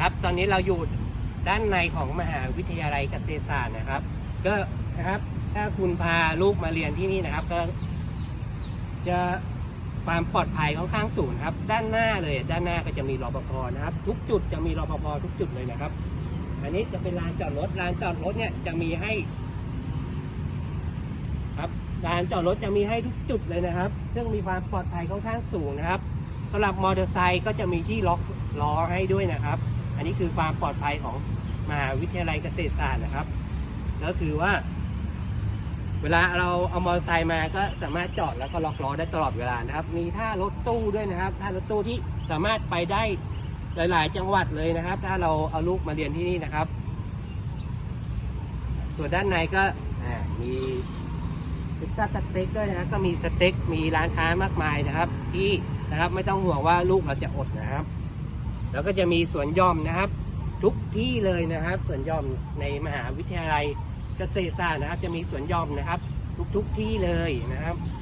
ครับ ตอนนี้เราอยู่ด้านในของมหาวิทยาลัยเกษตรศาสตร์นะครับ ก็นะครับถ้าคุณพาลูกมาเรียนที่นี่นะครับ ก็จะความปลอดภัยค่อนข้างสูงครับ ด้านหน้าเลยด้านหน้าก็จะมีรปภนะครับ ทุกจุดจะมีรปภทุกจุดเลยนะครับ อันนี้จะเป็นลานจอดรถลานจอดรถเนี่ยจะมีให้ ครับลานจอดรถจะมีให้ทุกจุดเลยนะครับ ซึ่งมีความปลอดภัยค่อนข้างสูงนะครับสำหรับมอเตอร์ไซค์ก็จะมีที่ล็อกล้อให้ด้วยนะครับ อันนี้คือความปลอดภัยของมหาวิทยาลัยเกษตรศาสตร์นะครับ ก็คือว่า เวลาเราเอามอเตอร์ไซค์มาก็สามารถจอดแล้วก็ล็อกล้อได้ตลอดเวลานะครับ มีท่ารถตู้ด้วยนะครับท่ารถตู้ที่สามารถไปได้หลาย ๆ จังหวัดเลยนะครับ ถ้าเราเอาลูกมาเรียนที่นี่นะครับ ส่วนด้านในก็มีพิซซ่าสเต็กด้วยนะครับก็มีสเต็กมีร้านค้ามากมายนะครับ ที่นะครับไม่ต้องห่วงว่าลูกเราจะอดนะครับ แล้วก็จะมีสวนย่อมนะครับ ทุกที่เลยนะครับสวนย่อมในมหาวิทยาลัยเกษตรศาสตร์นะครับ จะมีสวนย่อมนะครับ ทุกๆที่เลยนะครับ